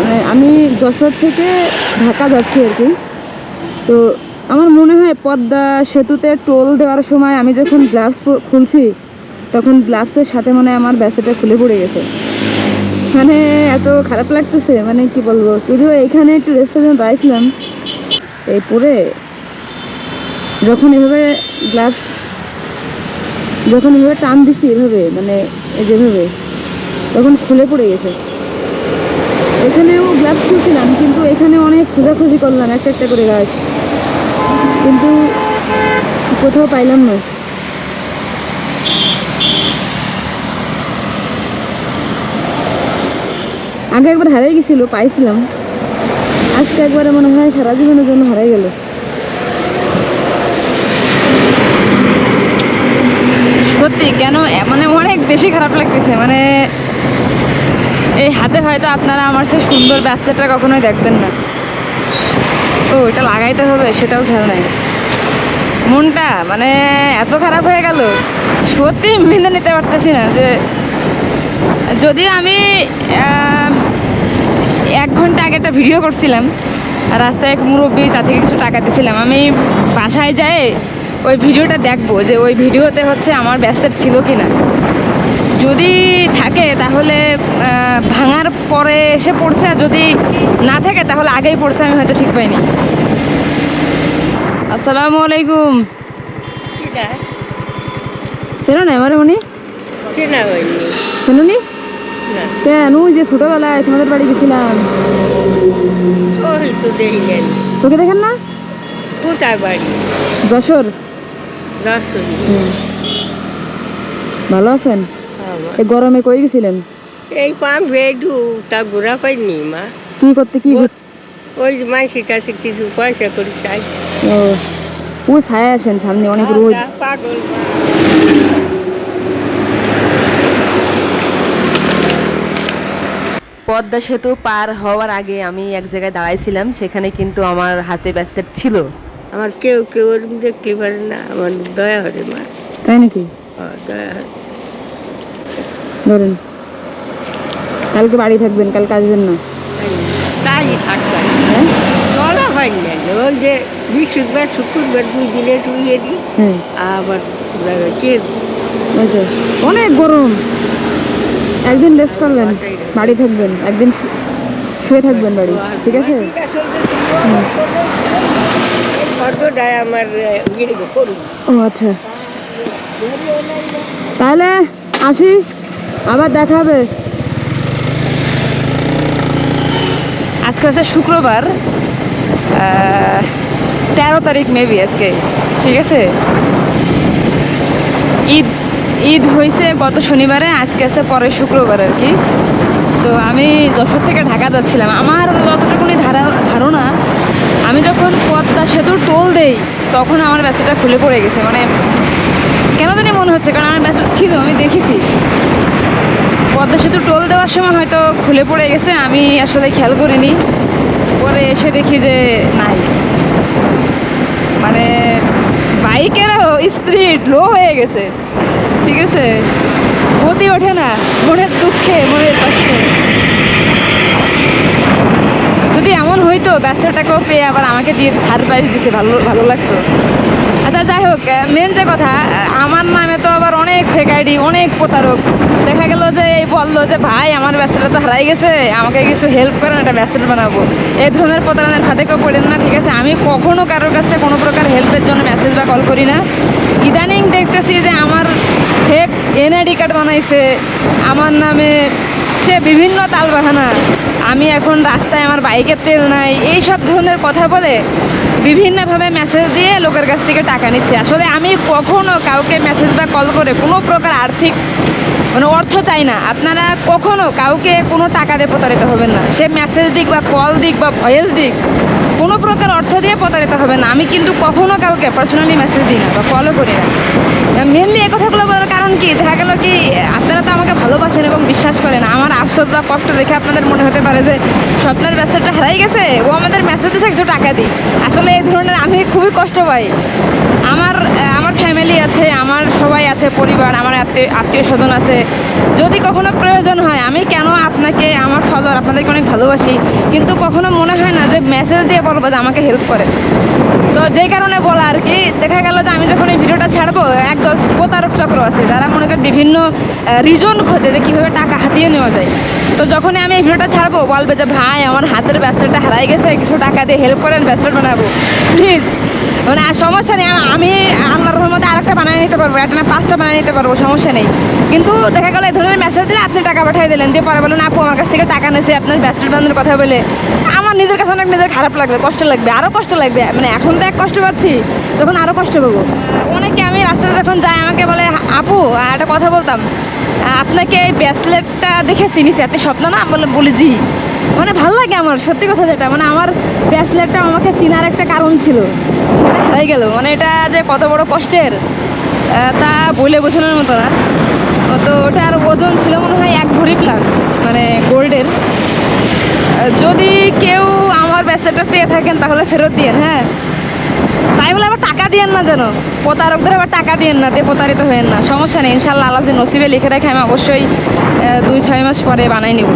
মানে আমি যশোর থেকে ঢাকা যাচ্ছি আর কি। তো আমার মনে হয় পদ্মা সেতুতে টোল দেওয়ার সময় আমি যখন গ্লাভস খুলছি, তখন গ্লাভসের সাথে মনে হয় আমার ব্যাসেটা খুলে পড়ে গেছে। মানে এত খারাপ লাগতেছে মানে কি বলব? যদিও এখানে একটু রেস্টের জন্য দাঁড়িয়েছিলাম এই পরে যখন এভাবে গ্লাভস, যখন এভাবে টান দিছি এভাবে মানে যেভাবে, তখন খুলে পড়ে গেছে। এখানেও গ্লাভস খুলছিলাম, কিন্তু এখানে অনেক খোঁজাখুঁজি করলাম, একটা একটা করে গাছ। কিন্তু কোথাও পাইলাম না। আগে একবার হারাই গেছিল, পাইছিলাম। আজকে একবারে মনে হয় সারা জীবনের জন্য হারাই গেল। সত্যি, কেন মানে অনেক বেশি খারাপ লাগতেছে মানে এই হাতে হয়তো আপনারা আমার সে সুন্দর ব্যাসলেটটা কখনোই দেখবেন না। ও, এটা লাগাইতে হবে, সেটাও খেয়াল নাই। মনটা মানে এত খারাপ হয়ে গেল, সত্যি মেনে নিতে পারতেছি না যে যদি আমি এক ঘণ্টা আগে একটা ভিডিও করছিলাম, রাস্তায় এক মুরব্বী চাচিকে কিছু টাকা দিয়েছিলাম, আমি বাসায় যাই ওই ভিডিওটা দেখব যে ওই ভিডিওতে হচ্ছে আমার ব্যস্তের ছিল কি না যদি থাকে তাহলে ভাঙার পরে এসে পড়ছে আর যদি না থাকে তাহলে আগেই পড়ছে আমি হয়তো ঠিক পাইনি। আসসালামু আলাইকুম। চেনো না আমার উনি? কেনা হয়নি কেন? ওই যে ছোটোবেলায় তোমাদের বাড়ি গেছিলাম। চোখে দেখেন না? কোথায় বাড়ি। যশোর? ভালো আছেন? গরমে কই গেছিলেন? এই পাম ভেডু তা ঘোরা পাইনি মা। কি করতে কি ওই মানুষের কাছে কিছু পয়সা করে চাই। ও ও ছায়া আসেন সামনে অনেক রোদ। পাগল পদ্মা সেতু পার হওয়ার আগে আমি এক জায়গায় দাঁড়াইছিলাম সেখানে কিন্তু আমার হাতে ব্যস্ত ছিল। আমার কেউ কেউ দেখতে পারে না আমার দয়া হরে মা। তাই নাকি? দয়া হরে। ধরেন কালকে বাড়ি থাকবেন কালকে আসবেন না। তাই থাকবে হ্যাঁ। হয়? না ওই যে বৃহস্পতিবার শুক্রবার দুই দিনে দিই হ্যাঁ। আবার কে ওই অনেক গরম। একদিন রেস্ট করবেন বাড়ি থাকবেন একদিন শুয়ে থাকবেন বাড়ি ঠিক আছে? আমার ইয়ে ও আচ্ছা। তাহলে আসি। আবার দেখা হবে। আজকে হচ্ছে শুক্রবার তেরো তারিখ মেবি আজকে, ঠিক আছে? ঈদ ঈদ হয়েছে গত শনিবারে, আজকে আছে পরের শুক্রবার আর কি। তো আমি যশোর থেকে ঢাকা যাচ্ছিলাম। আমার যতটুকুনি ধারা, ধারণা, আমি যখন পদ্মা সেতুর টোল দেই, তখন আমার ব্যাসটা খুলে পড়ে গেছে। মানে কেন জানি মনে হচ্ছে, কারণ আমার ব্যাসটা ছিল, আমি দেখেছি। পদ্মা সেতু টোল দেওয়ার সময় হয়তো খুলে পড়ে গেছে, আমি আসলে খেয়াল করিনি। পরে এসে দেখি যে নাই। মানে বাইকেরও স্পিড লো হয়ে গেছে, ঠিক আছে? গতি ওঠে না, মনের দুঃখে, মনের কষ্টে। যদি এমন হইতো ব্যবসাটাকেও পেয়ে আবার আমাকে দিয়ে সারপ্রাইজ দিছে, ভালো ভালো লাগতো। আচ্ছা যাই হোক মেন যে কথা আমার নামে তো আবার অনেক ফেক আইডি অনেক প্রতারক। দেখা গেল যে এই বলল যে, ভাই, আমার ব্যবসাটা তো হারাই গেছে, আমাকে কিছু হেল্প করেন, একটা ব্যবসা বানাবো। এই ধরনের প্রতারণের হাতে কেউ পড়েন না, ঠিক আছে? আমি কখনো কারোর কাছে কোনো প্রকার হেল্পের জন্য মেসেজ বা কল করি না। ইদানিং দেখতেছি যে, আমার ফেক এনআইডি কার্ড বানাইছে। আমার নামে সে বিভিন্ন তালবাহানা। আমি এখন রাস্তায় আমার বাইকের তেল নাই। এই সব ধরনের কথা বলে বিভিন্নভাবে মেসেজ দিয়ে লোকের কাছ থেকে টাকা নিচ্ছে। আসলে আমি কখনো কাউকে মেসেজ বা কল করে কোনো প্রকার আর্থিক মানে অর্থ চাই না। আপনারা কখনো কাউকে কোনো টাকা দিয়ে প্রতারিত হবেন না। সে মেসেজ দিক বা কল দিক বা ভয়েস দিক, কোনো প্রকার অর্থ দিয়ে প্রতারিত হবে না। আমি কিন্তু কখনো কাউকে পার্সোনালি মেসেজ দিই না বা কলও করি না। মেনলি এই কথাগুলো বলার কারণ কি? দেখা গেল কি, আপনারা তো আমাকে ভালোবাসেন এবং বিশ্বাস করেন। আমার আফসোস বা কষ্ট দেখে আপনাদের মনে হতে পারে যে স্বপ্নের মেসেজটা হারাই গেছে, ও আমাদের মেসেজ দিতে কিছু টাকা দিই। আসলে এই ধরনের আমি খুবই কষ্ট পাই। আমার আমার ফ্যামিলি আছে, আমার সবাই আছে, পরিবার, আমার আত্মীয় স্বজন আছে। যদি কখনো প্রয়োজন হয়, আমি কেন আপনাকে, আমার ফলোয়ার আপনাদেরকে অনেক ভালোবাসি, কিন্তু কখনো মনে হয় না যে মেসেজ দিয়ে বলব যে আমাকে হেল্প করে। তো যে কারণে বলা আর কি, দেখা গেল যে যখন এই ভিডিওটা ছাড়বো, একদল প্রতারক চক্র আছে, যারা মনে করেন বিভিন্ন রিজন খোঁজে যে কীভাবে টাকা হাতিয়ে নেওয়া যায়। তো যখন আমি এই ভিডিওটা ছাড়বো, বলবে যে, ভাই, আমার হাতের ব্যাসলেটটা হারাই গেছে, কিছু টাকা দিয়ে হেল্প করেন ব্যাসলেট বানাবো। প্লিজ মানে আর সমস্যা নেই আমি আল্লাহর রহমতে আরেকটা বানিয়ে নিতে পারব, একটা না পাঁচটা বানিয়ে নিতে পারব, সমস্যা নেই। কিন্তু দেখা গেলো, এই ধরনের মেসেজ দিলে আপনি টাকা পাঠিয়ে দিলেন, দিয়ে পরে বলেন আপু, আমার কাছ থেকে টাকা নিয়েছে, আপনার ব্যাসলেট বানানোর কথা বলে। আমার নিজের কাছে অনেক নিজের খারাপ লাগবে, কষ্ট লাগবে আরও কষ্ট লাগবে। মানে এখন তো এক কষ্ট পাচ্ছি, তখন আরও কষ্ট পাবো। অনেকে আমি রাস্তাতে যখন যাই, আমাকে বলে, আপু একটা কথা বলতাম আপনাকে এই ব্রেসলেটটা দেখে চিনিছি এত স্বপ্ন না? বলে বলি জি মানে ভালো লাগে আমার, সত্যি কথা যেটা। মানে আমার ব্রেসলেটটা আমাকে চিনার একটা কারণ ছিল। হয়ে গেল। মানে এটা যে কত বড় কষ্টের তা বলে বোঝানোর মতো না। তো ওটার ওজন ছিল মনে হয় এক ভরি প্লাস মানে গোল্ডের। যদি কেউ আমার ব্যাসলেটটা পেয়ে থাকেন তাহলে ফেরত দিয়েন হ্যাঁ। তাই বলে আবার টাকা দিয়েন না যেন। প্রতারকদের আবার টাকা দিয়েন না দিয়ে প্রতারিত হয়েন না। সমস্যা নেই ইনশাল্লাহ আল্লাহ যে নসিবে লিখে রাখে আমি অবশ্যই দুই ছয় মাস পরে বানাই নেব।